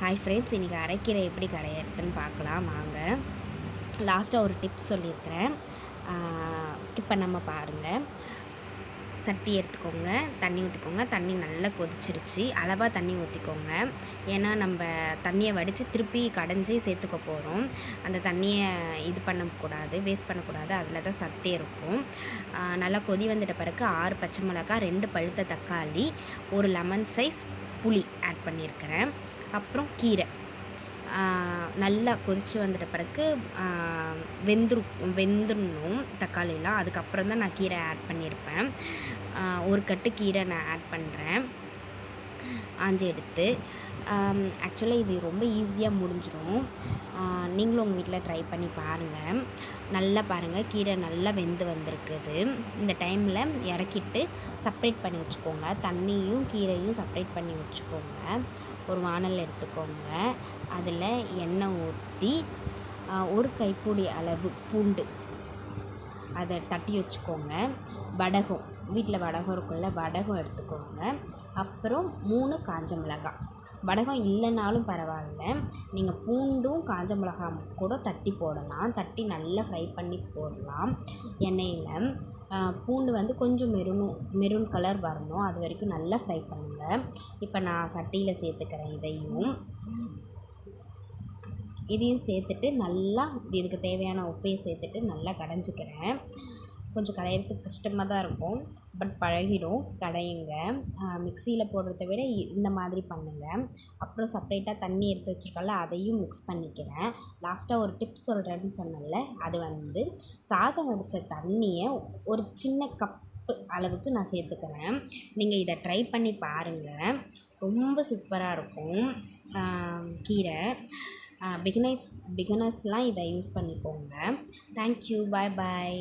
Hi friends இன்றைக்கி அரைக்கீரை எப்படி கரையிறதுன்னு பார்க்கலாம். வாங்க. லாஸ்ட்டாக ஒரு டிப்ஸ் சொல்லியிருக்கிறேன். ஸ்கிப் பண்ணாமல் பாருங்கள் சட்டி எடுத்துக்கோங்க தண்ணி ஊற்றிக்கோங்க தண்ணி நல்லா கொதிச்சிருச்சு. அளவாக தண்ணி ஊற்றிக்கோங்க ஏன்னா நம்ம தண்ணியை வடித்து திருப்பி கடைஞ்சி சேர்த்துக்க போகிறோம் அந்த தண்ணியை இது பண்ணக்கூடாது வேஸ்ட் பண்ணக்கூடாது. அதில் தான் சத்தே இருக்கும். நல்லா கொதி வந்துட்ட பிறகு ஆறு பச்சை மிளகாய் ரெண்டு பழுத்த தக்காளி ஒரு லெமன் சைஸ் புளி ஆட் பண்ணியிருக்கிறேன் அப்புறம் கீரை. நல்லா கொதித்து வந்துட்ட பிறகு வெந்துரு வெந்துடணும் தக்காளிலாம் அதுக்கப்புறம் தான் நான் கீரை ஆட் பண்ணியிருப்பேன் ஒரு கட்டு கீரை நான் ஆட் பண்ணுறேன் ஆஞ்சி எடுத்து. ஆக்சுவலாக இது ரொம்ப ஈஸியாக முடிஞ்சிடும் நீங்களும் உங்கள் வீட்டில் ட்ரை பண்ணி பாருங்கள் நல்லா பாருங்கள் கீரை நல்லா வெந்து வந்திருக்குது. இந்த டைமில் இறக்கிட்டு செப்ரேட் பண்ணி வச்சுக்கோங்க. தண்ணியும் கீரையும் செப்ரேட் பண்ணி வச்சுக்கோங்க. ஒரு வானல் எடுத்துக்கோங்க. அதில் எண்ணெய் ஊற்றி ஒரு கைப்பூடி அளவு பூண்டு அதை தட்டி வச்சுக்கோங்க. வடகம் வீட்டில் வடகம் இருக்குல்ல வடகம் எடுத்துக்கோங்க. அப்புறம் மூணு காஞ்ச மிளகாய். வடகம் இல்லைனாலும் பரவாயில்ல. நீங்கள் பூண்டும் காஞ்ச மிளகாய் கூட தட்டி போடலாம். தட்டி நல்லா ஃப்ரை பண்ணி போடலாம். எண்ணெயில் பூண்டு வந்து கொஞ்சம் மெரூனும் மெரூன் கலர் வரணும். அது வரைக்கும் நல்லா ஃப்ரை பண்ணுங்கள் இப்போ நான் சட்டியில் சேர்த்துக்கிறேன் இதையும். இதையும் சேர்த்துட்டு நல்லா இதுக்கு தேவையான உப்பையும் சேர்த்துட்டு நல்லா கடைஞ்சிக்கிறேன். கொஞ்சம் கடையிறதுக்கு கஷ்டமாக தான் இருக்கும். பட் பழகிடும். கடையுங்க. மிக்சியில் போடுறத விட இந்த மாதிரி பண்ணுங்கள் அப்புறம் செப்ரேட்டாக தண்ணி எடுத்து வச்சுருக்கல அதையும் மிக்ஸ் பண்ணிக்கிறேன். லாஸ்ட்டாக ஒரு டிப்ஸ் சொல்கிறேன்னு சொன்னேன்ல அது வந்து சாதம் வடித்த தண்ணியை ஒரு சின்ன கப்பு அளவுக்கு நான் சேர்த்துக்கிறேன். நீங்கள் இதை ட்ரை பண்ணி பாருங்கள் ரொம்ப சூப்பராக இருக்கும். கீரை. பிகினர்ஸ் பிகினர்ஸ்லாம் இதை யூஸ் பண்ணிக்கோங்க. தேங்க்யூ பாய் பாய்